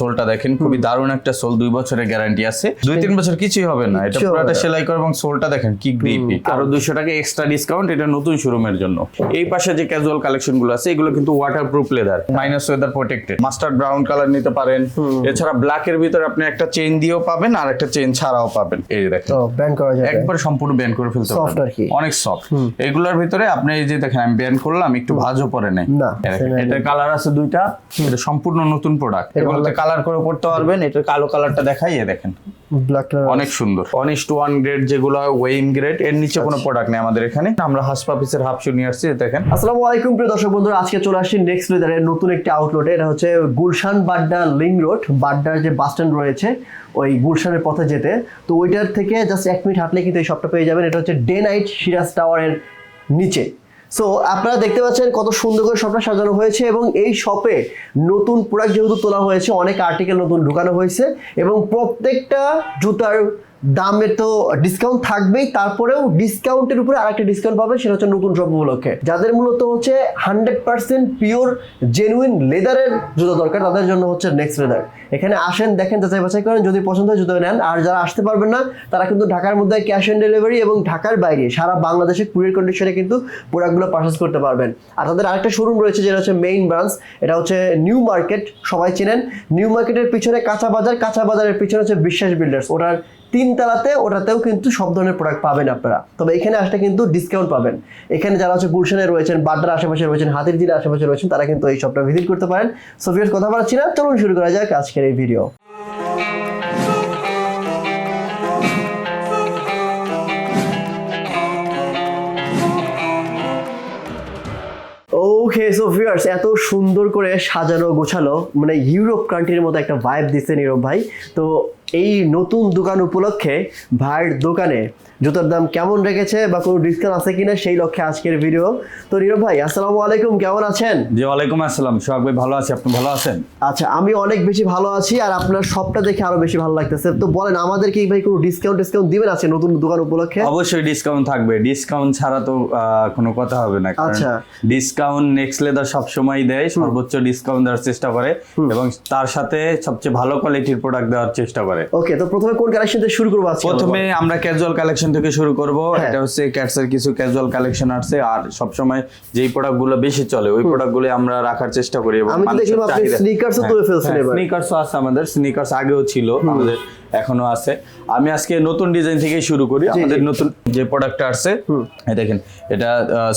সোলটা দেখেন খুবই দারুণ একটা সোল দুই বছরের গ্যারান্টি আছে। দুই তিন বছর কিছুই হবে না এটা পুরোটা সেলাই করে এবং সোলটা দেখেন কি গ্রিপি আরও দুইশো টাকা এক্সট্রা ডিসকাউন্ট এটা নতুন শোরুমের জন্য। এই পাশে যে ক্যাজুয়াল কালেকশনগুলো আছে এগুলো কিন্তু waterproof leather minus weather protected mustard brown colour নিতে পারেন। এছাড়া ব্ল্যাক এর ভিতরে আপনি একটা চেন দিয়েও পাবেন আর একটা চেন ছাড়াও পাবেন। এই দেখেন। ব্যান করা যাবে। একবার সম্পূর্ণ ব্যান করে ফেলতে পারবেন। আর কি। অনেক সফট এগুলোর ভিতরে আপনি এই যে দেখেন আমি ব্যান করলাম একটু ভাঁজও পরে নাই। এটার কালার আছে দুইটা এটা সম্পূর্ণ নতুন প্রোডাক্ট এটা এগুলোতে কালার করে পড়তে পারবেন। এটার কালো কালারটা দেখাই এই দেখেন। কালার অনেক সুন্দর। অনেস্ট ওয়ান গ্রেড যেগুলো ওয়েইম গ্রেড এর নিচে কোনো প্রোডাক্ট নেই আমাদের এখানে। আমরা হাসপা পিসের হাফ শু নিয়ে আসছি দেখেন। আসসালামু আলাইকুম প্রিয় দর্শক বন্ধুরা। আজকে চলে আসছি নেক্সট লেদারের নতুন একটি আউটলেটে এটা হচ্ছে গুলশান বাড্ডা লিং রোড। বাড্ডার যে বাস স্ট্যান্ড রয়েছে ওই গুলশানের পথে যেতে। তো ওইটার থেকে জাস্ট এক মিনিট হাঁটলে কিন্তু এই শপটা পেয়ে যাবেন। এটা হচ্ছে ডে নাইট সিরাজ টাওয়ারের নিচে। সো আপনারা দেখতে পাচ্ছেন কত সুন্দর করে শপটা সাজানো হয়েছে এবং এই শপে নতুন প্রোডাক্ট যেহেতু তোলা হয়েছে, অনেক আর্টিকেল নতুন ঢুকানো হয়েছে এবং প্রত্যেকটা জুতার দামে তো ডিসকাউন্ট থাকবেই, তারপরেও ডিসকাউন্টের উপরে আরেকটা ডিসকাউন্ট পাবে সেটা হচ্ছে নতুন শপ উপলক্ষে যাদের মূলত হচ্ছে হান্ড্রেড পার্সেন্ট পিওর জেনুইন লেদারের জুতো দরকার, তাদের জন্য হচ্ছে নেক্সট লেদার এখানে আসেন, দেখেন, যাচাই বাছাই করেন, যদি পছন্দ হয় জুতো নেন। আর যারা আসতে পারবেন না, তারা কিন্তু ঢাকার মধ্যে ক্যাশ অন ডেলিভারি এবং ঢাকার বাইরে, সারা বাংলাদেশে কুরিয়ার কন্ডিশনে কিন্তু প্রোডাক্টগুলো পারচেস করতে পারবেন। আর তাদের আরেকটা শোরুম রয়েছে, যেটা হচ্ছে মেইন ব্রাঞ্চ এটা হচ্ছে নিউ মার্কেট সবাই চেনেন। নিউ মার্কেটের পিছনে কাঁচা বাজার, কাঁচা বাজারের পিছনে হচ্ছে বিশ্বাস বিল্ডার্স ওটার তিন তালাতে ওটাতেও কিন্তু সব ধরনের প্রোডাক্ট পাবেন আপনারা। তবে এখানে আসলে কিন্তু ডিসকাউন্ট পাবেন। এখানে যারা হচ্ছে গুলশানে রয়েছেন, বাড্ডার আশেপাশে রয়েছেন হাতির জিলার আশেপাশে রয়েছেন, তারা কিন্তু এই শপটা ভিজিট করতে পারেন। সো ভিউয়ার্স কথা বলাচ্ছি না। চলুন শুরু করা যাক আজকের এই ভিডিও ওকে সো ভিউয়ার্স এত সুন্দর করে সাজানো গোছালো মানে ইউরোপ কান্ট্রির মতো একটা ভাইব দিচ্ছে নীরব ভাই। তো এই নতুন দোকান উপলক্ষে ভাইয়ের দোকানে জুতোর দাম কেমন রেখেছে বা কোনো ডিসকাউন্ট আছে কিনা সেই লক্ষ্যে আজকের ভিডিও তো নীরব ভাই আসসালামু আলাইকুম কেমন আছেন? জি ওয়ালাইকুম আসসালাম। সোহাগ ভাই ভালো আছি? আপনি ভালো আছেন? আচ্ছা আমি অনেক বেশি ভালো আছি আর আপনার সবটা দেখে আরও বেশি ভালো লাগতেছে। তো বলেন আমাদের কি ভাই কোনো ডিসকাউন্ট ডিসকাউন্ট দিবেন আছে নতুন দোকান উপলক্ষে? অবশ্যই ডিসকাউন্ট থাকবে। ডিসকাউন্ট ছাড়া তো আহ, কোনো কথা হবে না আচ্ছা। ডিসকাউন্ট নেক্সট লেদার সব সময় দেয় সর্বোচ্চ ডিসকাউন্ট দেওয়ার চেষ্টা করে এবং তার সাথে সবচেয়ে ভালো কোয়ালিটির প্রোডাক্ট দেওয়ার চেষ্টা করে। ওকে তো প্রথমে কোন কালেকশন থেকে শুরু করব আজকে? প্রথমে আমরা ক্যাজুয়াল কালেকশন থেকে শুরু করব। এটা হচ্ছে ক্যাটসের কিছু ক্যাজুয়াল কালেকশন আছে আর সবসময় যেই প্রোডাক্টগুলো বেশি চলে ওই প্রোডাক্টগুলো আমরা রাখার চেষ্টা করি এবং আমি দেখলাম আপনি স্নিকার্সও হ্যাঁ, তুলে ফেলছেন হ্যাঁ, এবার। আছে আমাদের। স্নিকার্স আগেও ছিল আমাদের। এখনও আছে। আমি আজকে নতুন ডিজাইন থেকে শুরু করি। আমাদের নতুন যে প্রোডাক্টটা আসছে দেখেন এটা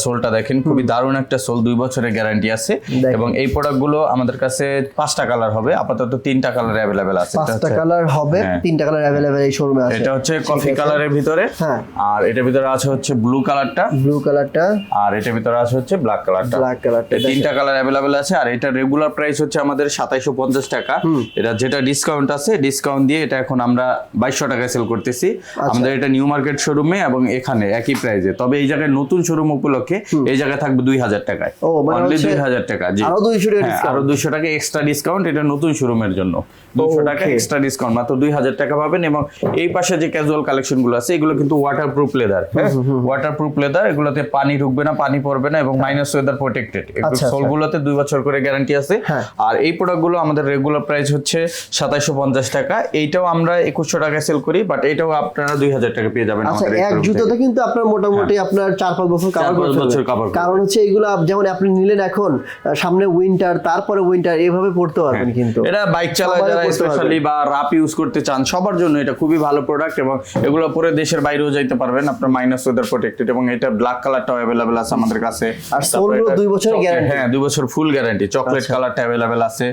সোলটা দেখেন খুবই দারুণ একটা সোল দুই বছরের গ্যারান্টি আছে। এবং এই প্রোডাক্টগুলো আমাদের কাছে পাঁচটা কালার হবে আপাতত তিনটা কালার অ্যাভেলেবেল আছে। পাঁচটা কালার হবে হ্যাঁ। তিনটা কালার অ্যাভেলেবেল এই শোরুমে আছে। এটা হচ্ছে কফি কালারের ভিতরে। হ্যাঁ। আর এটার ভিতরে আছে হচ্ছে ব্লু কালারটা ব্লু কালারটা আর এটার ভিতরে আছে হচ্ছে ব্ল্যাক কালারটা ব্ল্যাক কালারটা তিনটা কালার অ্যাভেলেবেল আছে আর এটা রেগুলার প্রাইস হচ্ছে আমাদের সাতাইশো পঞ্চাশ টাকা। এটা যেটা ডিসকাউন্ট আছে ডিসকাউন্ট দিয়ে এটা এখন আমরা বাইশশো টাকায় সেল করতেছি। আচ্ছা। আমাদের এটা নিউ মার্কেট শোরুমে এবং এখানে একই প্রাইসে তবে এই জায়গায় নতুন শোরুম উপলক্ষে এই জায়গায় থাকবে দুই হাজার টাকায়। মানে অনলি দুই হাজার টাকা জি। আরও 200 টাকা হ্যাঁ, discount। আরও দুইশো টাকা এক্সট্রা ডিসকাউন্ট এটা নতুন শোরুমের জন্য। দুশো টাকা এক্সট্রা ডিসকাউন্ট মাত্র দুই হাজার টাকা পাবেন এবং এই পাশে যে ক্যাজুয়াল কালেকশনগুলো আছে এগুলো কিন্তু water proof leather water proof leather এগুলোতে পানি ঢুকবে না পানি পড়বে না এবং মাইনাস ওয়েদার প্রোটেক্টেড। সোলগুলোতে দুই বছর করে গ্যারান্টি আছে। হ্যাঁ। আর এই প্রোডাক্টগুলো আমাদের রেগুলার প্রাইস হচ্ছে সাতাইশো পঞ্চাশ টাকা। এইটাও আমরা একুশশো টাকায় সেল করি বাট এইটাও আপনারা দুই হাজার টাকা পেয়ে যাবেন আচ্ছা এক জুতোতে কিন্তু আপনার মোটামুটি আপনার চার পাঁচ বছর কাভার বছর কারণ হচ্ছে এগুলো যেমন আপনি নিলেন এখন সামনে উইন্টার তারপরে উইন্টার এইভাবে পড়তে পারবেন কিন্তু। এটা বাইক চালায় যারা স্পেশালি বা রাপ ইউজ করতে চান সবার জন্য এটা খুবই ভালো প্রোডাক্ট এবং এগুলো পরে দেশের বাইরেও যাইতে পারবেন। আপনার মাইনাস ওয়েদার প্রোটেক্টেড এবং এটা ব্ল্যাক কালারটাও অ্যাভেলেবেল আছে আমাদের কাছে। আর সোলগুলো দুই বছরের চকলেট- guarantee? হ্যাঁ দুই বছর ফুল গ্যারান্টি চকলেট কালারটা অ্যাভেলেবেল আছে।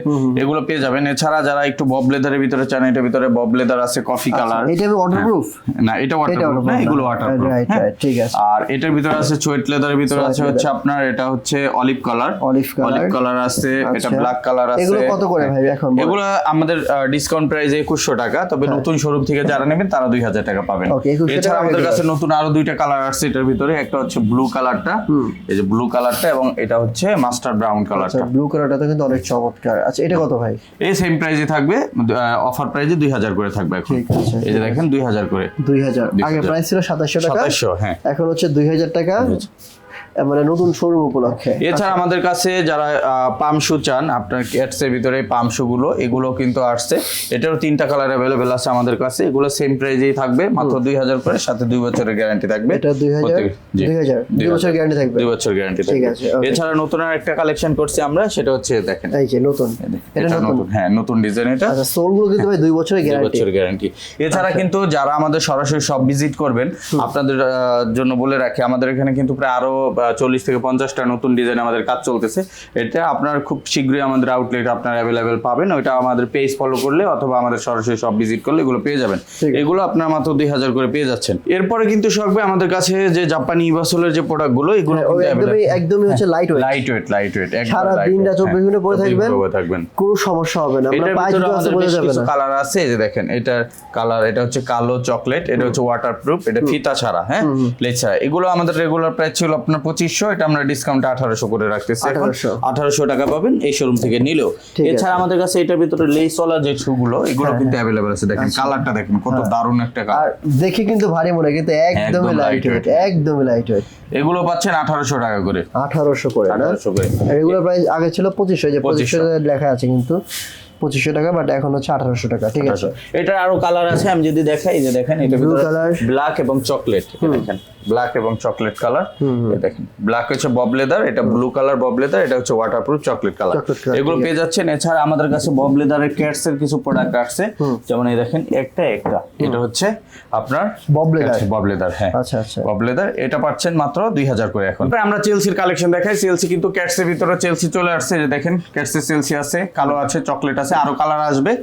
এগুলো পেয়ে যাবেন। এছাড়া যারা একটু বব লেদারের ভিতরে চান এটার ভিতরে বব লেদার আছে কফি কালার। এটা ওয়াটারপ্রুফ না এটা ওয়াটারপ্রুফ না এগুলো ওয়াটারপ্রুফ রাইট রাইট ঠিক আছে। আর এটার ভিতরে আছে চোয়েট লেদারের ভিতরে আছে হচ্ছে আপনার এটা হচ্ছে olive colour Olive colour। Olive colour আছে এটা আচ্ছা। ব্ল্যাক কালার আছে। এগুলো কত করে ভাই এখন এগুলো আমাদের ডিসকাউন্ট প্রাইস একুশশো টাকা তবে নতুন শোরুম থেকে যারা নেবেন তারা দুই হাজার টাকা পাবেন। হ্যাঁ। 2100 এছাড়া আমাদের কাছে নতুন আরও দুইটা কালার আসছে এটার ভিতরে একটা হচ্ছে ব্লু কালারটা এই যে ব্লু কালারটা এবং এটা হচ্ছে মাস্টার ব্রাউন আচ্ছা কালারটা ব্লু কালারটা তো কিন্তু অনেক চমৎকার। আচ্ছা এটা কত ভাই? এই সেম প্রাইসে থাকবে অফার প্রাইসে দুই হাজার করে থাকবে। এখন। ঠিক এই যে দেখেন দুই হাজার করে। দুই হাজার। আগে প্রাইস ছিল সাতাশশো টাকা সাতাশশো হ্যাঁ। এখন হচ্ছে দুই হাজার টাকা। মানে নতুন শোরুম উপলক্ষে। এছাড়া আমাদের কাছে যারা পাম শু চান আপনার ক্যাটসের ভিতরে পাম শু গুলো এগুলো কিন্তু আসছে। এটারও তিনটা কালার অ্যাভেলেবেল আছে আমাদের কাছে। এগুলো সেম প্রাইজেই থাকবে মাত্র দুই হাজার করে সাথে দুই বছরের গ্যারান্টি থাকবে। এটা দুই হাজার দুই হাজার দুই বছর গ্যারান্টি থাকবে। দুই বছর গ্যারান্টি ঠিক থাকবে। আছে, এছাড়া নতুন আর একটা কালেকশন করছি আমরা সেটা হচ্ছে দেখেন। এই যে নতুন এটা নতুন। হ্যাঁ নতুন ডিজাইন এটা। আচ্ছা সোলগুলো কিন্তু ভাই দুই বছরের দুই গ্যারান্টি বছর গ্যারান্টি এছাড়া কিন্তু যারা আমাদের সরাসরি সব ভিজিট করবেন আপনাদের জন্য বলে রাখি আমাদের এখানে কিন্তু প্রায় আরও চল্লিশ থেকে পঞ্চাশটা নতুন ডিজাইন আমাদের কাজ চলতেছে এটা আপনার খুব শীঘ্রই আমাদের আউটলেট আপনার অ্যাভেলেবেল পাবেন ওইটা আমাদের পেজ ফলো করলে অথবা আমাদের সরাসরি সব ভিজিট করলে এগুলো পেয়ে যাবেন। এগুলো আপনার মাত্র দুই হাজার করে পেয়ে যাচ্ছেন। এরপরে কিন্তু শখবে আমাদের কাছে যে জাপানি ইভাসোলের যে প্রোডাক্টগুলো এগুলো হ্যাঁ, একদমই একদমই হচ্ছে light weight light weight light weight সারা দিন রাত চব্বিশ ঘণ্টা পরে থাকবেন থাকবেন। কোনো সমস্যা হবে না আমরা এটার পাঁচ আছে বোঝা যাবে কিছু না। কালার আছে এই যে দেখেন এটা কালার এটা হচ্ছে কালো চকলেট এটা হচ্ছে ওয়াটারপ্রুফ এটা ফিতা ছাড়া হ্যাঁ? লেজ ছাড়া। এগুলো আমাদের রেগুলার প্রাইস ছিল আপনার পঁচিশশো এটা আমরা ডিসকাউন্ট আঠারোশো করে রাখতেছি এখন। 1800 আঠারোশো টাকা পাবেন এই শোরুম থেকে নিলেও। এছাড়া আমাদের কাছে এটার ভিতরে লেস ওয়ালা যে শুগুলো এগুলো হ্যাঁ, কিন্তু অ্যাভেলেবেল আছে। দেখেন কালারটা দেখেন কত দারুণ একটা আর কালার দেখে কিন্তু ভারী মনে কিন্তু একদমই একদম লাইট ওয়েট। একদমই লাইট ওয়েট এগুলো পাচ্ছেন আঠারোশো টাকা করে। আঠারোশো করে আঠারোশো করে। এগুলো প্রাইস আগে ছিল পঁচিশশো যে পঁচিশশো। লেখা আছে কিন্তু। পঁচিশশো টাকা বাট এখন হচ্ছে আঠারোশো টাকা ঠিক আছে? এটার আরও কালার আছে আমি যদি দেখাই যে দেখেন এটা ভিতরে color। ব্ল্যাক এবং চকলেট দেখেন ব্ল্যাক এবং চকলেট কালার দেখেন। ব্ল্যাক হচ্ছে বব লেদার এটা ব্লু কালার বব লেদার এটা হচ্ছে ওয়াটারপ্রুফ চকলেট কালার এগুলো পেয়ে যাচ্ছেন। এছাড়া আমাদের কাছে বব লেদারের ক্যাটস এর কিছু প্রোডাক্ট আসছে। যেমন এই দেখেন একটা একটা। এটা হচ্ছে আপনার Bob leather। বব লেদার হ্যাঁ। আচ্ছা আচ্ছা। বব লেদার এটা পাচ্ছেন মাত্র দুই হাজার করে এখন। আমরা চেলসির কালেকশন দেখাই। চেলসি কিন্তু ক্যাটস এর ভিতরে চেলসি চলে আসছে। যে দেখেন ক্যাটস এর চেলসি আছে কালো আছে চকলেট আছে। আরও কালার আসবে।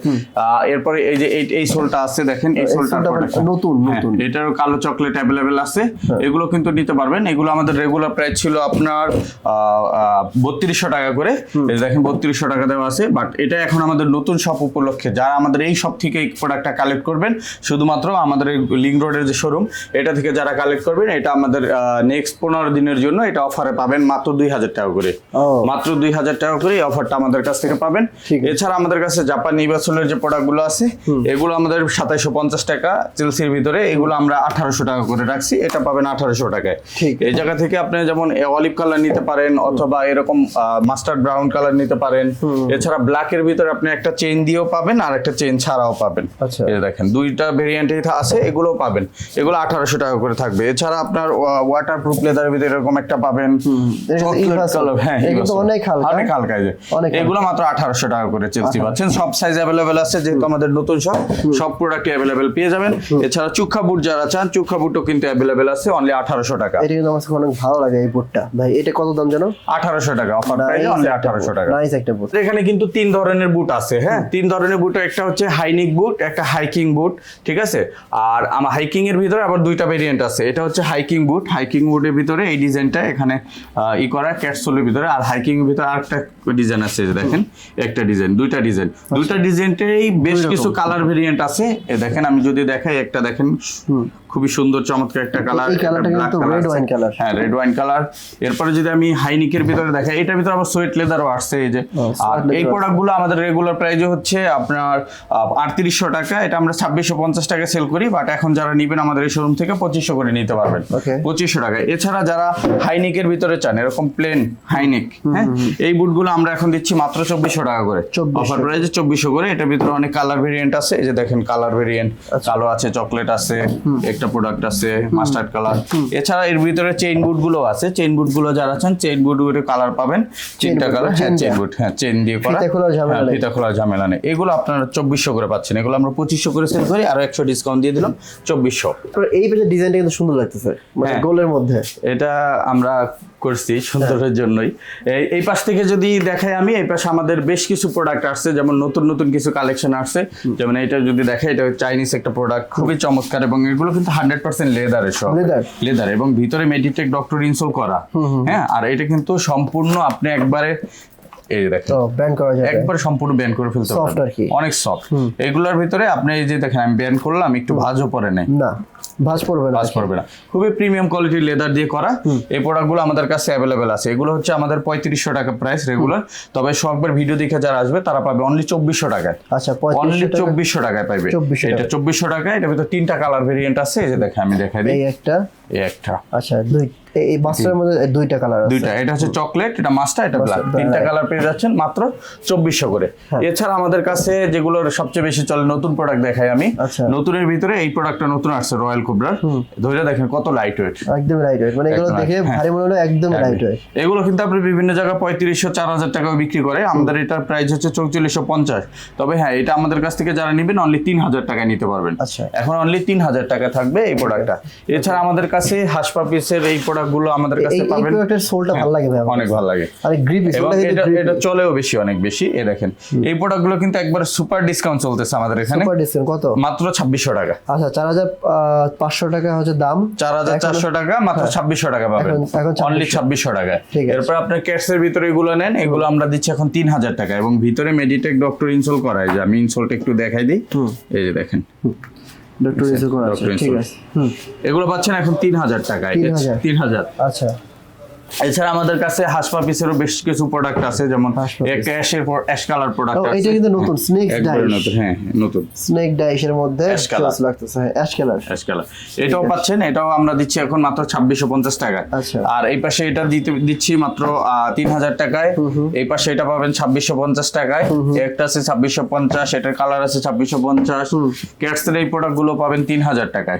এরপরে এই যে এই- সোলটা আছে দেখেন এই সোলটা নতুন, নতুন। হ্যাঁ। এটারও কালো চকলেট অ্যাভেলেবেল আছে। এগুলো কিন্তু নিতে পারবেন। এগুলো আমাদের রেগুলার প্রাইস ছিল আপনার বত্রিশশো টাকা করে। এই দেখেন বত্রিশশো টাকা দেওয়া আছে। বাট এটা এখন আমাদের নতুন শপ উপলক্ষে যারা আমাদের এই শপ থেকে এই প্রোডাক্টটা কালেক্ট করবেন শুধুমাত্র আমাদের লিঙ্ক রোডের যে শোরুম এটা থেকে যারা কালেক্ট করবেন এটা আমাদের নেক্সট পনেরো দিনের জন্য এটা অফারে পাবেন মাত্র দুই হাজার টাকা করে। মাত্র দুই হাজার টাকা করে এই অফারটা আমাদের কাছ থেকে পাবেন। এছাড়া আমাদের কাছে জাপানি ইবাসলের যে প্রোডাক্টগুলো আছে এগুলো আমাদের সাতাইশো পঞ্চাশ টাকা চেলসির ভিতরে এগুলো আমরা আঠারোশো টাকা করে রাখছি। এটা পাবেন আঠারোশো টাকায়। ঠিক। এই জায়গা থেকে আপনি যেমন অলিভ কালার নিতে পারেন অথবা এরকম মাস্টার্ড ব্রাউন কালার নিতে পারেন। এছাড়া ব্ল্যাক এর ভিতরে আপনি একটা চেন দিয়েও পাবেন আর একটা চেন ছাড়াও পাবেন। আচ্ছা। এই দেখেন দুইটা ভেরিয়েন্টই আছে এগুলোও পাবেন। এগুলো আঠারোশো টাকা করে থাকবে। এছাড়া আপনার ওয়াটার প্রুফ লেদারের ভিতরে এরকম একটা পাবেন। হ্যাঁ এগুলো। অনেক হালকা। অনেক হালকা। এগুলো মাত্র আঠারোশো টাকা করে চেলসি পাচ্ছেন। সব সাইজ অ্যাভেলেবেল আছে যেহেতু আমাদের নতুন সব সব প্রোডাক্ট অ্যাভেলেবেল পেয়ে যাবেন। এছাড়া চুক্ষা বুট যারা চান চুক্কা বুটও কিন্তু অ্যাভেলেবেল আছে অনলি আঠারোশো টাকা। এটা কিন্তু আমার কাছে অনেক ভালো লাগে এই বোর্ডটা ভাই এটা কত দাম জানো? আঠারোশো টাকা অফার প্রাইস অনলি আঠারোশো টাকা। নাইস একটা বোর্ড এখানে কিন্তু তিন ধরনের বুট আছে হ্যাঁ? তিন ধরনের বুট একটা হচ্ছে হাইনিক বুট একটা হাইকিং বুট ঠিক আছে? আর আমার হাইকিং এর ভিতরে আবার দুইটা ভেরিয়েন্ট আছে। এটা হচ্ছে হাইকিং বুট হাইকিং বুটের ভিতরে এই ডিজাইনটা এখানে ই করা ক্যাটসোলের ভিতরে। আর হাইকিং এর ভিতরে আরেকটা ডিজাইন আছে দেখেন একটা ডিজাইন দুইটা ডিজাইন দুইটা ডিজাইনটাই বেশ কিছু কালার ভেরিয়েন্ট আছে। এ দেখেন আমি যদি দেখাই একটা দেখেন। খুবই সুন্দর চমৎকার একটা কালার। হ্যাঁ রেড ওয়াইন কালার এরপরে যদি আমি হাইনিকের ভিতরে দেখাই এটার ভিতরে আবার সোয়েট লেদারও আসছে এই যে। আর এই। প্রোডাক্টগুলো আমাদের রেগুলার প্রাইস হচ্ছে আপনার আটত্রিশশো টাকা। এটা আমরা ছাব্বিশশো পঞ্চাশ টাকা সেল করি বাট এখন যারা নিবেন আমাদের এই শোরুম থেকে পঁচিশশো করে নিতে পারবেন। পঁচিশশো টাকা। এছাড়া যারা হাইনিকের ভিতরে চান এরকম প্লেন হাইনিক হ্যাঁ? এই বুটগুলো আমরা এখন দিচ্ছি মাত্র চব্বিশশো টাকা করে। 2400 অফার প্রাইসে চব্বিশশো করে। এটার ভিতরে অনেক কালার ভেরিয়েন্ট আছে। এই যে দেখেন কালার ভেরিয়েন্ট আচ্ছা। কালো আছে চকলেট আছে একটা প্রোডাক্ট আছে মাস্টার্ড কালার এছাড়া এর ভিতরে চেইন বুটগুলো আছে চেইন বুটগুলো যারা আছেন চেইন বুটগুলো কালার পাবেন। চিন্তা কালার হ্যাঁ চেইন বুট হ্যাঁ চেইন দিয়ে করা। ফিতা খোলা ঝামেলা হ্যাঁ, নেই। ফিতা খোলা ঝামেলা নেই। এগুলো আপনারা চব্বিশশো করে পাচ্ছেন। এগুলো আমরা পঁচিশশো করে সেল করি আর একশো ডিসকাউন্ট দিয়ে দিলাম চব্বিশশো। এই পেজের ডিজাইনটা কিন্তু সুন্দর লাগতেছে মানে হ্যাঁ। গোলের মধ্যে। এটা আমরা করছি সুন্দরের জন্যই। এই- পাশ থেকে যদি দেখাই আমি এই পাশে আমাদের বেশ কিছু প্রোডাক্ট আসছে যেমন নতুন নতুন কিছু কালেকশন আসছে। যেমন এটা যদি দেখাই এটা চাইনিজ একটা প্রোডাক্ট খুবই চমৎকার এবং এগুলো কিন্তু হান্ড্রেড পার্সেন্ট লেদারের সব লেদার এবং ভিতরে মেডিটেক ডক্টর ইনসোল করা। হ্যাঁ আর এটা কিন্তু সম্পূর্ণ আপনি একবারে এই দেখেন। তো ব্যান্ড করা যাবে। একবার সম্পূর্ণ ব্যান করে ফেলতে পারবেন। অনেক সফট এগুলোর ভিতরে আপনি এই যে দেখেন আমি ব্যান করলাম একটু ভাঁজও পরে নাই। না। ভাঁজ পড়বে না কাজ করবে না। খুবই প্রিমিয়াম কোয়ালিটির লেদার দিয়ে করা। এই প্রোডাক্টগুলো আমাদের কাছে অ্যাভেলেবেল আছে। এগুলো হচ্ছে আমাদের পঁয়ত্রিশশো টাকা প্রাইস রেগুলার তবে সববার ভিডিও দেখে যারা আসবে তারা পাবে অনলি চব্বিশশো টাকায়। আচ্ছা অনলি চব্বিশশো টাকায় পাবে 2400 এটা চব্বিশশো টাকায় এটা ভিতরে তিনটা কালার ভেরিয়েন্ট আছে এই যে দেখে আমি দেখাই দিই। এই একটা। এই একটা। আচ্ছা দুই এই- এই মধ্যে দুইটা কালার আছে। দুইটা এটা হচ্ছে চকলেট এটা মাস্টার এটা ব্ল্যাক তিনটা কালার পেয়ে যাচ্ছেন মাত্র চব্বিশশো করে। হ্যাঁ। এছাড়া আমাদের কাছে যেগুলোর সবচেয়ে বেশি চলে নতুন প্রোডাক্ট দেখাই আমি। আচ্ছা। নতুনের ভিতরে এই প্রোডাক্টটা নতুন আসছে রয়্যাল কুবরার ধরে দেখেন কত লাইট ওয়েট একদম লাইট ওয়েট মানে এগুলো দেখে হ্যাঁ। ভারী মনে হলো একদম লাইট ওয়েট এগুলো কিন্তু আপনি বিভিন্ন জায়গায় পঁয়ত্রিশশো চার হাজার টাকাও বিক্রি করে। আমাদের এটার প্রাইস হচ্ছে চৌচল্লিশশো পঞ্চাশ। তবে হ্যাঁ এটা আমাদের কাছ থেকে যারা নেবেন অনলি তিন হাজার টাকায় নিতে পারবেন। আচ্ছা। এখন অনলি তিন হাজার টাকা থাকবে এই প্রোডাক্টটা এছাড়া আমাদের কাছে হাসপাপিসের এই প্রোডাক্টগুলো আমাদের কাছে পাবেন। প্রোডাক্টের সোলটা ভালো লাগে ভাই অনেক ভালো লাগে আর গ্রিপ এটা এটা চলেও বেশি অনেক বেশি এ দেখেন। এই প্রোডাক্টগুলো কিন্তু একবার সুপার ডিসকাউন্ট চলতেছে আমাদের এখানে। সুপার ডিসকাউন্ট কত? মাত্র ছাব্বিশশো টাকা। আচ্ছা চার হাজার পাঁচশো টাকা হচ্ছে দাম। চার হাজার চারশো টাকা মাত্র ছাব্বিশশো টাকা পাবেন। হ্যাঁ। এখন- অনলি 2600 ছাব্বিশশো টাকা। ঠিক আছে। এরপর আপনার ক্যাটস এর ভিতরে এগুলো নেন এগুলো আমরা দিচ্ছি এখন তিন হাজার টাকা। এবং ভিতরে মেডিটেক ডক্টর ইনসোল করায় যে আমি ইনসোলটা একটু দেখাই দিই। এই যে দেখেন। ডক্টর ইসুকো আছে ঠিক আছে হুম। এগুলো পাচ্ছেন এখন তিন হাজার টাকায়। 3000 তিন হাজার। আচ্ছা। এছাড়া আমাদের কাছে হাসপাপিসেরও বেশ কিছু প্রোডাক্ট আছে যেমন। একটা অ্যাশের অ্যাশ কালার প্রোডাক্ট আছে। এটা কিন্তু নতুন। নতুন হ্যাঁ নতুন। স্নেক ডাইশের মধ্যে লাগতেছে হ্যাঁ অ্যাশ কালার অ্যাশ কালার এটাও পাচ্ছেন এটাও আমরা দিচ্ছি এখন মাত্র ছাব্বিশশো পঞ্চাশ টাকায়। আচ্ছা। আর এই পাশে এটা দিতে দিচ্ছি মাত্র তিন হাজার টাকায়। এই পাশে এটা পাবেন ছাব্বিশশো পঞ্চাশ টাকায়। একটা আছে ছাব্বিশশো পঞ্চাশ এটার কালার আছে ছাব্বিশশো পঞ্চাশ। ক্যাটসের এই প্রোডাক্টগুলো পাবেন তিন হাজার টাকায়।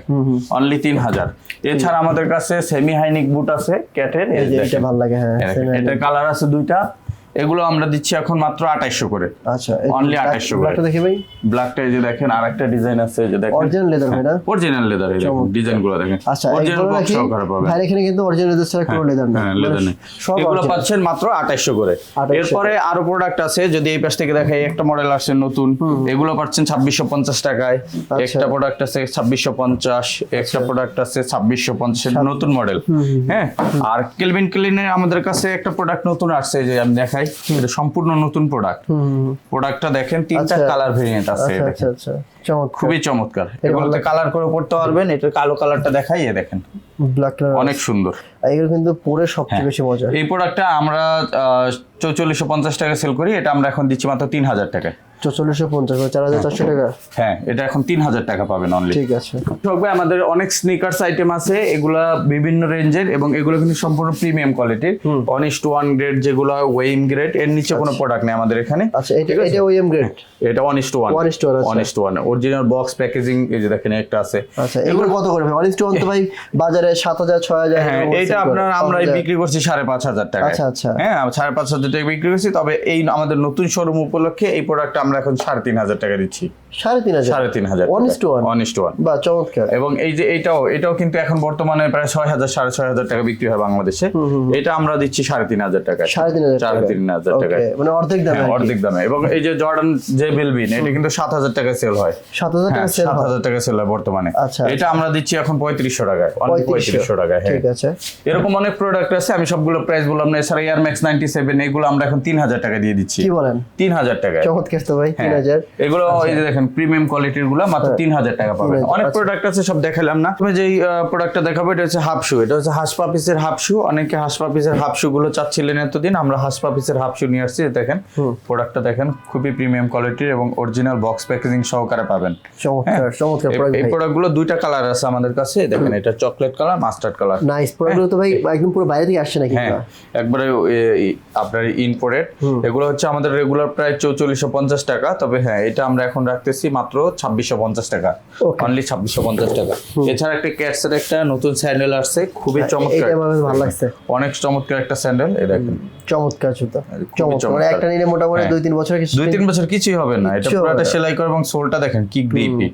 অনলি তিন হাজার। এছাড়া আমাদের কাছে সেমি হাইনিক বুট আছে ক্যাটের এই ভালো লাগে হ্যাঁ এটা কালার আছে দুইটা। এগুলো আমরা দিচ্ছি এখন মাত্র আঠাইশো করে। আচ্ছা Only 2800 করে। দেখি ভাই। ব্ল্যাকটা এই যে দেখেন আর একটা ডিজাইন আছে এই যে দেখেন। অরিজিনাল লেদার ভাই না অরিজিনাল লেদার এই ডিজাইনগুলো দেখেন। আচ্ছা অরিজিনাল বক্স সহকারে পাবেন। ভাই এখানে কিন্তু অরিজিনাল লেদার ছাড়া কোনো লেদার না হ্যাঁ লেদার নেই। এগুলো পাচ্ছেন মাত্র 2800 করে। এরপরে আরও প্রোডাক্ট আছে যদি এই পাশ থেকে দেখাই একটা মডেল আসছে নতুন। এগুলো পাচ্ছেন 2650 টাকায়। আচ্ছা। একটা প্রোডাক্ট আছে 2650 একটা প্রোডাক্ট আছে 2650 এটা নতুন মডেল হ্যাঁ আর কেলভিন ক্লিনের আমাদের কাছে একটা প্রোডাক্ট নতুন আসছে যে আমি দেখাই। এটা সম্পূর্ণ নতুন প্রোডাক্ট প্রোডাক্টটা দেখেন তিনটা চার কালার ভেরিয়েন্ট আছে আচ্ছা আচ্ছা আচ্ছা। চমৎকার। খুবই চমৎকার। এগুলোতে কালার করে পড়তে পারবেন এটা কালো কালারটা দেখাই এ দেখেন। ব্ল্যাক অনেক সুন্দর। এগুলো কিন্তু পরে সবচেয়ে হ্যাঁ। বেশি মজা এই প্রোডাক্টটা আমরা চৌচল্লিশশো পঞ্চাশ টাকা সেল করি এটা আমরা এখন দিচ্ছি মাত্র তিন হাজার টাকায়। চল্লিশশো পঞ্চাশ চার হাজার চারশো টাকা? হ্যাঁ এটা এখন তিন হাজার টাকা পাবেন অনলি ঠিক আছে। ভাই আমাদের অনেক স্নিকার্স আইটেম আছে এগুলা বিভিন্ন রেঞ্জের এবং এগুলো কিন্তু সম্পূর্ণ প্রিমিয়াম কোয়ালিটির one is to one grade যেগুলো ওয়েইম গ্রেড এর নিচে কোনো প্রোডাক্ট নেই আমাদের এখানে। আচ্ছা এটা এটা ওএম গ্রেড এটা one is to one 1 is to one, আচ্ছা। One is to one original box packaging এই যে দেখেন একটা আছে। আচ্ছা এগুলো কত করে টু তো ভাই বাজারে সাত হাজার ছয় হাজার হ্যাঁ আপনার আমরা বিক্রি করছি সাড়ে পাঁচ হাজার টাকা আচ্ছা, আচ্ছা। হ্যাঁ সাড়ে পাঁচ হাজার টাকা বিক্রি করছি তবে এই আমাদের নতুন শোরুম উপলক্ষে এই প্রোডাক্ট আমরা এখন সাড়ে তিন হাজার টাকা দিচ্ছি। সাড়ে তিন হাজার সাড়ে তিন হাজার one two one one two one বা চমৎকার। এবং এই যে এটাও এটাও কিন্তু এখন বর্তমানে প্রায় ছয় হাজার সাড়ে ছয় হাজার টাকা বিক্রি হয় বাংলাদেশে। এটা আমরা দিচ্ছি সাড়ে তিন হাজার টাকা সাড়ে তিন হাজার সাড়ে তিন হাজার টাকা। মানে অর্ধেক দামে হ্যাঁ। অর্ধেক দামে। এবং এই যে জর্ডান যে বেলবিন এটা কিন্তু সাত হাজার টাকা সেল হয়। সাত হাজার টাকা সেল সাত হাজার টাকা সেল হয় বর্তমানে। আচ্ছা, এটা আমরা দিচ্ছি এখন পঁয়ত্রিশশো টাকায়। পঁয়ত্রিশশো। টাকায় হ্যাঁ। ঠিক আছে। এরকম অনেক প্রোডাক্ট আছে আমি সবগুলো প্রাইস বললাম না। এছাড়া এয়ার ম্যাক্স নাইনটি সেভেন এগুলো আমরা এখন তিন হাজার টাকা দিয়ে দিচ্ছি। কি বলেন? তিন হাজার টাকা চমৎকার তো ভাই তিন হ্যাঁ, হাজার। এগুলো এই যে দেখেন প্রিমিয়াম কোয়ালিটিরগুলো মাত্র তিন হাজার টাকা পাবেন। অনেক। প্রোডাক্ট আছে সব দেখালাম না। তুমি যেই প্রোডাক্টটা দেখাবো এটা হচ্ছে হাফ শু এটা হচ্ছে হাঁস পাপিসের হাফ শু অনেকে হাঁস পাপিসের হাফ শু গুলো চাচ্ছিলেন এতদিন আমরা হাঁস পাপিসের হাফ শু নিয়ে আসছি দেখেন প্রোডাক্টটা দেখেন খুবই প্রিমিয়াম কোয়ালিটির এবং অরিজিনাল বক্স প্যাকেজিং সহকারে পাবেন। চমৎকার চমৎকার এই- প্রোডাক্টগুলো দুইটা কালার আছে আমাদের কাছে দেখেন এটা chocolate colour mustard colour nice প্রোডাক্টগুলো তো ভাই একদম পুরো বাইরে থেকে আসছে নাকি হ্যাঁ একবারে আপনার ইম্পোর্টেড এগুলো হচ্ছে আমাদের রেগুলার প্রায় চৌচল্লিশশো পঞ্চাশ টাকা তবে হ্যাঁ এটা আমরা এখন রাখতেছি মাত্র ছাব্বিশশো পঞ্চাশ টাকা। অনলি ছাব্বিশশো পঞ্চাশ টাকা। এছাড়া একটা ক্যাটসের একটা নতুন স্যান্ডেল আসছে খুবই চমৎকার। এটা ভালো লাগছে। অনেক চমৎকার একটা স্যান্ডেল দেখেন। চমৎকার চমৎকার। মানে একটা নিলে মোটামুটি হ্যাঁ। দুই তিন বছর কিছু দুই তিন বছর কিছুই হবে না। এটা পুরোটা সেলাই করে এবং সোলটা দেখেন কি গ্রিপি।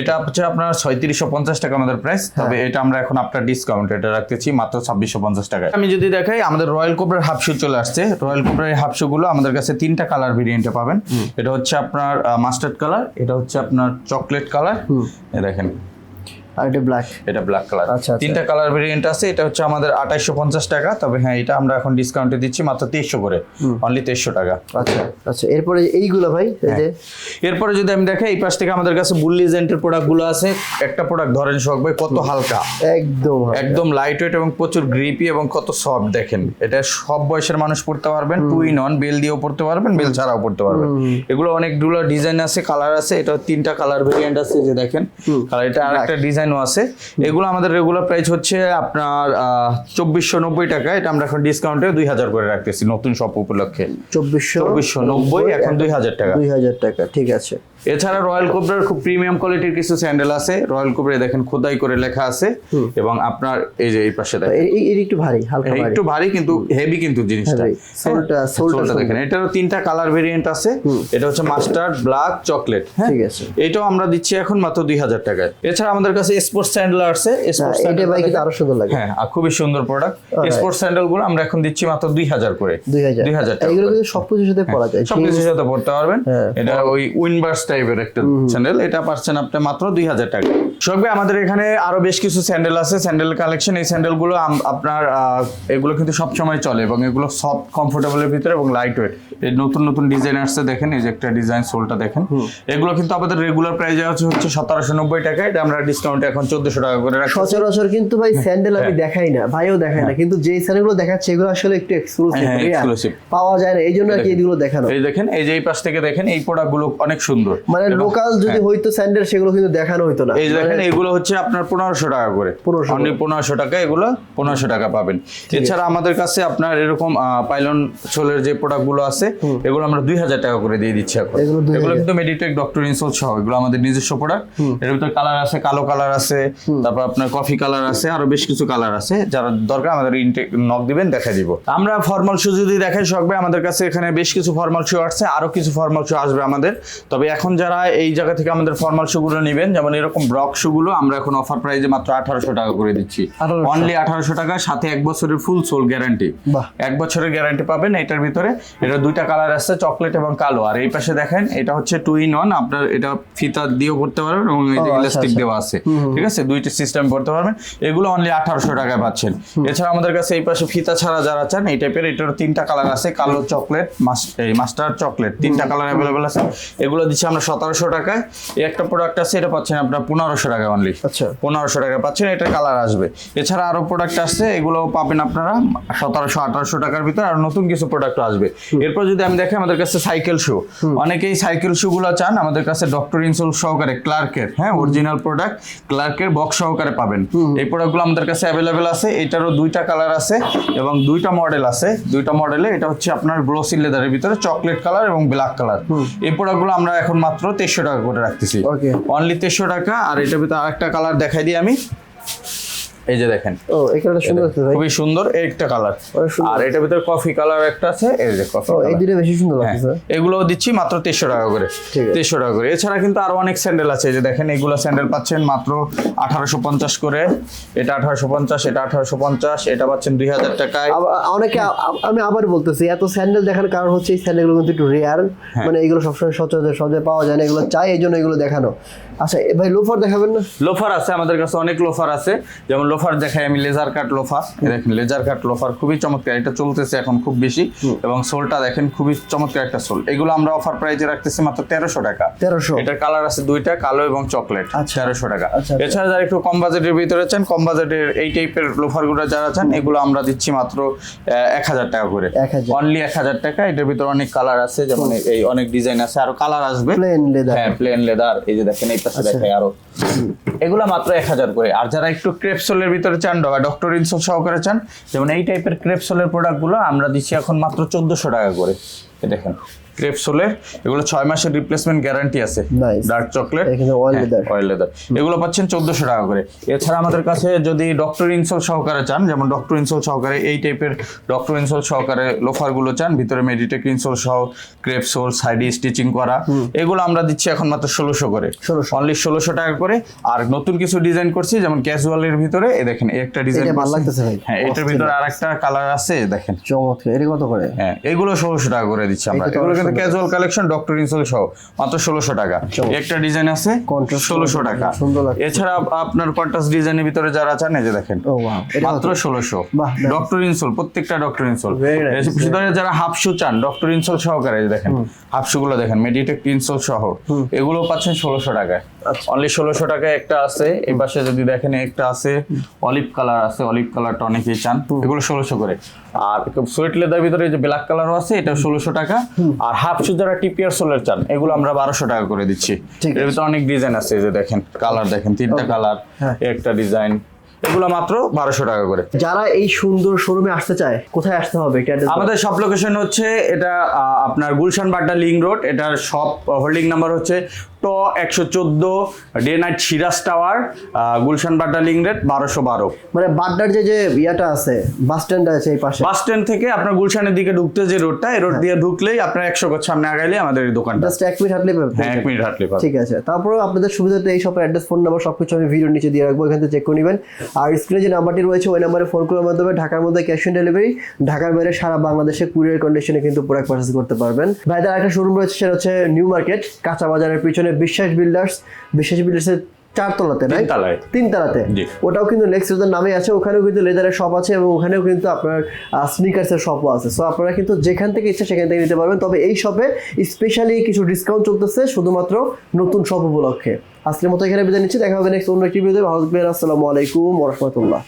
এটা হচ্ছে আপনার ছয়ত্রিশশো পঞ্চাশ টাকা আমাদের প্রাইস তবে হ্যাঁ। এটা আমরা এখন আপনার ডিসকাউন্ট এটা রাখতেছি মাত্র ছাব্বিশশো পঞ্চাশ টাকায়। আমি যদি দেখাই আমাদের রয়্যাল কোবরার হাফ শু চলে আসছে। রয়্যাল কোবরার হাফ শু গুলো আমাদের কাছে তিনটা কালার ভেরিয়েন্টে পাবেন। এটা হচ্ছে আপনার মাস্টার্ড কালার এটা হচ্ছে আপনার চকলেট কালার দেখেন আর এটা ব্ল্যাক এটা ব্ল্যাক কালার আচ্ছা, আচ্ছা। তিনটা কালার ভেরিয়েন্ট আছে এটা হচ্ছে আমাদের আঠাইশশো পঞ্চাশ টাকা তবে হ্যাঁ এটা আমরা এখন ডিসকাউন্টে দিচ্ছি মাত্র তেইশশো করে। অনলি তেইশশো টাকা। আচ্ছা আচ্ছা এরপরে এইগুলো ভাই এরপরে যদি আমি এই পাশ থেকে আমাদের কাছে বুল্লি জেন্টের প্রোডাক্টগুলো আছে একটা প্রোডাক্ট ধরেন শখ ভাই কত হালকা। একদম একদম লাইট ওয়েট এবং প্রচুর গ্রিপি এবং কত সফট দেখেন। এটা সব বয়সের মানুষ পড়তে পারবেন টু ইন ওয়ান বেল দিয়েও পড়তে পারবেন বেল ছাড়াও পড়তে পারবেন। এগুলো অনেকগুলো ডিজাইন আছে কালার আছে এটা তিনটা কালার ভেরিয়েন্ট আছে যে দেখেন। আর এটা আরেকটা ডিজাইন ডিজাইনও আছে। এগুলো আমাদের রেগুলার প্রাইস হচ্ছে আপনার চব্বিশশো নব্বই টাকা। এটা আমরা এখন ডিসকাউন্টে দুই হাজার করে রাখতেছি নতুন শপ উপলক্ষে। চব্বিশশো চব্বিশশো নব্বই এখন দুই হাজার টাকা। দুই হাজার টাকা ঠিক আছে। এছাড়া রয়্যাল কোবরার খুব প্রিমিয়াম কোয়ালিটির কিছু স্যান্ডেল আছে। রয়্যাল কোবরা দেখেন খোদাই করে লেখা আছে। এবং আপনার এই যে এই পাশে দেখেন। এ- এ- একটু ভারী হালকা ভারী। একটু ভারী কিন্তু হেভি কিন্তু জিনিসটা। সোলটা- হ্যাঁ, সোলটা দেখেন। এটারও তিনটা কালার ভেরিয়েন্ট আছে। এটা হচ্ছে মাস্টার্ড ব্ল্যাক চকলেট হ্যাঁ ঠিক আছে। এটাও আমরা দিচ্ছি এখন মাত্র দুই হাজার টাকায়। এছাড়া আমাদের কাছে স্পোর্টস স্যান্ডেল আছে স্পোর্টস এটা ভাই কিন্তু আরও সুন্দর লাগে। হ্যাঁ খুবই সুন্দর প্রোডাক্ট স্পোর্টস স্যান্ডেলগুলো আমরা এখন দিচ্ছি মাত্র দুই হাজার করে। দুই হাজার। টাকা এগুলো কিন্তু সব কিছুর সাথে পরা যায়। সব কিছুর সাথে পড়তে পারবেন। হ্যাঁ। এটা ওই উইনবার্স টাইপের একটা স্যান্ডেল এটা পাচ্ছেন আপনি মাত্র দুই হাজার সবই আমাদের এখানে আরও বেশ কিছু স্যান্ডেল আছে স্যান্ডেল কালেকশন এই স্যান্ডেলগুলো আপনার এগুলো কিন্তু সব সময় চলে এবং এগুলো সফট কমফোর্টেবলের ভিতরে এবং লাইট ওয়েট এই নতুন নতুন ডিজাইন আসছে দেখেন এই যে একটা ডিজাইন সোলটা দেখেন। এগুলো কিন্তু আমাদের রেগুলার প্রাইস আছে হচ্ছে সতেরোশো নব্বই টাকা এটা আমরা ডিসকাউন্ট এখন চোদ্দশো টাকা করে রাখছি। সচরাচর কিন্তু ভাই স্যান্ডেল আমি দেখাই না ভাইও দেখাই না কিন্তু যে স্যান্ডেল দেখাচ্ছে এগুলো আসলে একটু এক্সক্লুসিভ হ্যাঁ, পাওয়া যায় না এই জন্য আর কি এগুলো দেখানো। এই দেখেন এই যে এই পাশ থেকে দেখেন এই প্রোডাক্টগুলো অনেক সুন্দর। মানে লোকাল যদি হইতো স্যান্ডেল সেগুলো কিন্তু দেখানো হইতো না। এই যে দেখেন এগুলো হচ্ছে আপনার পনেরোশো টাকা করে। 1500 অনলি পনেরোশো টাকা এগুলো পনেরোশো টাকা পাবেন। এছাড়া আমাদের কাছে আপনার এরকম পাইলন সোলের যে প্রোডাক্টগুলো আছে এগুলো আমরা দুই হাজার টাকা করে দিয়ে দিচ্ছি এখন। এগুলো 2000 কিন্তু মেডিটেক ডক্টর ইনসোল সহ এগুলো আমাদের নিজস্ব প্রোডাক্টের ভিতরে কালার আছে কালো কালার আছে তারপর আপনার কফি কালার আছে আরও বেশ কিছু কালার আছে যারা দরকার আমাদের ইনটেক নক দিবেন দেখা দিব। আমরা ফর্মাল শু যদি দেখাই সববে আমাদের কাছে এখানে বেশ কিছু ফর্মাল শু আসছে আরও কিছু ফর্মাল শু আসবে আমাদের। তবে এখন যারা এই জায়গা থেকে আমাদের ফর্মাল শু গুলো নেবেন যেমন এরকম ব্রক শু গুলো আমরা এখন অফার প্রাইসে মাত্র আঠারোশো টাকা করে দিচ্ছি। অনলি আঠারোশো টাকা সাথে এক বছরের ফুল সোল গ্যারান্টি এক বছরের গ্যারান্টি পাবেন এটার ভিতরে। এটা দুইটা কালার আছে চকলেট এবং কালো। আর এই পাশে দেখেন এটা হচ্ছে টু ইন ওয়ান আপনার এটা ফিতা দিয়েও করতে পারবেন এবং এই যে আচ্ছা, ইলাস্টিক আচ্ছা। দেওয়া আছে। ঠিক আছে? দুইটা সিস্টেম করতে পারবেন। এগুলো অনলি আঠারোশো টাকায় পাচ্ছেন। এছাড়া আমাদের কাছে এই পাশে ফিতা ছাড়া যারা চান এই টাইপের এটার তিনটা কালার আছে কালো চকলেট এই মাস্টার চকলেট তিনটা কালার অ্যাভেলেবেল আছে। এগুলো দিচ্ছি আমরা সতেরোশো টাকায়। এই একটা প্রোডাক্ট আছে এটা পাচ্ছেন আপনার পনেরোশো টাকা অনলি আচ্ছা। পনেরোশো টাকা পাচ্ছেন এটা কালার আসবে। এছাড়া আরও প্রোডাক্ট আসছে এগুলো পাবেন আপনারা সতেরোশো আঠারোশো টাকার ভিতরে আর নতুন কিছু প্রোডাক্ট আসবে। এরপর যদি আমি দেখি আমাদের কাছে সাইকেল শু অনেকেই সাইকেল শু গুলো চান আমাদের কাছে ডক্টর ইনসোল সহকারে ক্লার্কের হ্যাঁ অরিজিনাল প্রোডাক্ট ক্লার্কের বক্স সহকারে পাবেন। এই প্রোডাক্টগুলো আমাদের কাছে অ্যাভেলেবেল আছে এটারও দুইটা কালার আছে এবং দুইটা মডেল আছে। দুইটা মডেলে এটা হচ্ছে আপনার গ্লোসি লেদারের ভিতরে চকলেট কালার এবং ব্ল্যাক কালার এই প্রোডাক্টগুলো আমরা এখন মাত্র তেইশশো টাকা করে রাখতেছি। অনলি তেইশশো টাকা আর এটার ভিতরে আরেকটা কালার দেখাই দিই আমি। এই যে দেখেন। ও এই কালারটা সুন্দর আছে ভাই। খুবই সুন্দর একটা কালার আর এটার ভিতরে কফি কালার একটা আছে এই যে কফি ও এই দুটো বেশি সুন্দর হ্যাঁ লাগছে এগুলো দিচ্ছি মাত্র তেইশশো টাকা করে। ঠিক আছে। তেইশশো টাকা করে। এছাড়া কিন্তু আরও অনেক স্যান্ডেল আছে এই যে দেখেন এগুলো স্যান্ডেল পাচ্ছেন মাত্র আঠারোশো পঞ্চাশ করে। এটা আঠারোশো পঞ্চাশ এটা আঠারোশো পঞ্চাশ এটা পাচ্ছেন দুই হাজার টাকায়। আবার অনেকে আমি আবার বলতেছি এত স্যান্ডেল দেখার কারণ হচ্ছে এই স্যান্ডেলগুলো কিন্তু একটু রেয়ার হ্যাঁ। মানে এগুলো সবসময় সচরাচর সহজে পাওয়া যায় না এগুলো চাই এই জন্য এগুলো দেখানো। আচ্ছা ভাই লোফার দেখাবেন না? লোফার আছে আমাদের কাছে অনেক লোফার আছে। যেমন লোফার দেখাই আমি লেজার কাট লোফার এই দেখেন লেজার কাট লোফার খুবই চমৎকার এটা চলতেছে এখন খুব বেশি। এবং সোলটা দেখেন খুবই চমৎকার একটা সোল এগুলো আমরা অফার প্রাইজে রাখতেছি মাত্র তেরোশো টাকা। তেরোশো। এটার কালার আছে দুইটা কালো এবং চকলেট আচ্ছা। তেরোশো টাকা। আচ্ছা, আচ্ছা। এছাড়া যারা একটু কম বাজেটের ভিতরে চান কম বাজেটের এই টাইপের লোফারগুলো যারা চান এগুলো আমরা দিচ্ছি মাত্র এক হাজার টাকা করে। 1000 অনলি এক হাজার টাকা এটার ভিতরে অনেক কালার আছে যেমন এই অনেক ডিজাইন আছে। আরও কালার আসবে। প্লেন লেদার হ্যাঁ প্লেন লেদার এই যে দেখেন এই পাশে আচ্ছা। দেখাই আরও। এগুলো মাত্র এক হাজার করে। আর যারা একটু ক্রেপসোলের ভিতরে চান বা ডক্টর ইনসোল সহকারে চান যেমন এই টাইপের ক্রেপসোলের প্রোডাক্টগুলো আমরা দিচ্ছি এখন মাত্র চোদ্দশো টাকা করে। এই ক্রেপসোলের এগুলো ছয় মাসের রিপ্লেসমেন্ট গ্যারান্টি আছে। Dark chocolate. অয়েল লেদার এগুলো পাচ্ছেন চোদ্দশো টাকা করে। এছাড়া আমাদের কাছে যদি ডক্টর ইনসোল সহকারে চান যেমন ডক্টর ইনসোল সহকারে এই টাইপের ডক্টর ইনসোল সহকারে লোফারগুলো চান ভিতরে মেডিটেক ইনসোল সহ ক্রেপ সোল সাইডে স্টিচিং করা এগুলো আমরা দিচ্ছি এখন মাত্র ষোলোশো করে। 1600 অনলি ষোলোশো টাকা করে। আর নতুন কিছু ডিজাইন করছি যেমন ক্যাজুয়ালের ভিতরে এই দেখেন একটা ডিজাইন ভালো লাগতেছে ভাই। হ্যাঁ এটার ভিতরে আর একটা কালার আছে দেখেন। চমৎকার এটা কত করে? হ্যাঁ এগুলো ষোলোশো টাকা করে দিচ্ছি আমরা। এগুলো অনেক ক্যাজুয়াল কালেকশন ডক্টর ইনসোল সহ মাত্র ষোলোশো টাকা। একটা ডিজাইন আছে ষোলোশো টাকা। সুন্দর। এছাড়া আপনার কন্ট্রাস্ট ডিজাইনের ভিতরে যারা চান এই যে দেখেন মাত্র? ষোলোশো। বাহ, ডক্টর ইনসোল প্রত্যেকটা ডক্টর ইনসোল যারা হাফ শু চান ডক্টর ইনসোল সহকারে দেখেন হাফ শু গুলো দেখেন মেডিটেক ইনসোল সহ এগুলো পাচ্ছেন ষোলোশো টাকায়। আচ্ছা। অনলি ষোলোশো টাকায় একটা আছে। এই পাশে যদি দেখেন একটা আছে অলিভ কালার আছে। অলিভ কালারটা অনেকেই চান। এগুলো ষোলোশো করে। আর সুইট লেদার ভিতরে যে ব্ল্যাক কালারও আছে এটা ষোলোশো টাকা। আর হাফ শু যারা টিপিআর সোলের চান এগুলো আমরা বারোশো টাকা করে দিচ্ছি। এর ভিতরে অনেক ডিজাইন আছে যে দেখেন কালার দেখেন তিনটা কালার হ্যাঁ। একটা ডিজাইন এগুলো মাত্র বারোশো টাকা করে। যারা এই সুন্দর শোরুমে আসতে চায় কোথায় আসতে হবে। আমাদের সব লোকেশন হচ্ছে এটা আপনার গুলশান বাড্ডা লিং রোড। এটার সব হোল্ডিং নাম্বার হচ্ছে ট একশো চোদ্দ day night Siraj tower Gulshan Badda link road বারোশো বারো। মানে বাড্ডার যে যে ইয়াটা আছে বাস স্ট্যান্ড আছে এই পাশে। বাস স্ট্যান্ড থেকে আপনার গুলশানের দিকে ঢুকতে যে রোডটা এই রোড দিয়ে ঢুকলেই আপনার একশো গজ সামনে আগাইলে আমাদের এই দোকানটা। জাস্ট এক মিনিট হাঁটলে হ্যাঁ এক মিনিট হাঁটলে পাবেন। ঠিক আছে। তারপরে আপনাদের সুবিধাতে এই শপের অ্যাড্রেস ফোন নাম্বার সবকিছু আমি ভিডিওর নিচে দিয়ে রাখব এখান থেকে চেক করে নেবেন। আর স্ক্রিনে যে নাম্বারটি রয়েছে ওই নাম্বারে ফোন করার মাধ্যমে ঢাকার মধ্যে ক্যাশ অন ডেলিভারি ঢাকার বাইরে সারা বাংলাদেশে কুরিয়ার কন্ডিশনে কিন্তু প্রোডাক্ট পারচেস করতে পারবেন। ভাইদের একটা শোরুম রয়েছে সেটা হচ্ছে নিউ মার্কেট কাঁচা বাজারের পিছনে বিশ্বাস বিল্ডার্স বিশ্বাস বিল্ডার্সের চারতলাতে তিনতলায়। তিনতলাতে। ওটাও কিন্তু নেক্সট নামে আছে ওখানেও কিন্তু লেদারের শপ আছে এবং ওখানেও কিন্তু আপনার স্নিকার্সের শপও আছে। সো আপনারা কিন্তু যেখান থেকে ইচ্ছা সেখান থেকে নিতে পারবেন। তবে এই শপে স্পেশালি কিছু ডিসকাউন্ট চলতেছে শুধুমাত্র নতুন শপ উপলক্ষে। আজকের মতো এখানে বিদায় নিচ্ছি। দেখা হবে নেক্সট অন্য একটি ভিডিওতে ভালো থাকবেন। আসসালামু আলাইকুম ওরহমতুল্লাহ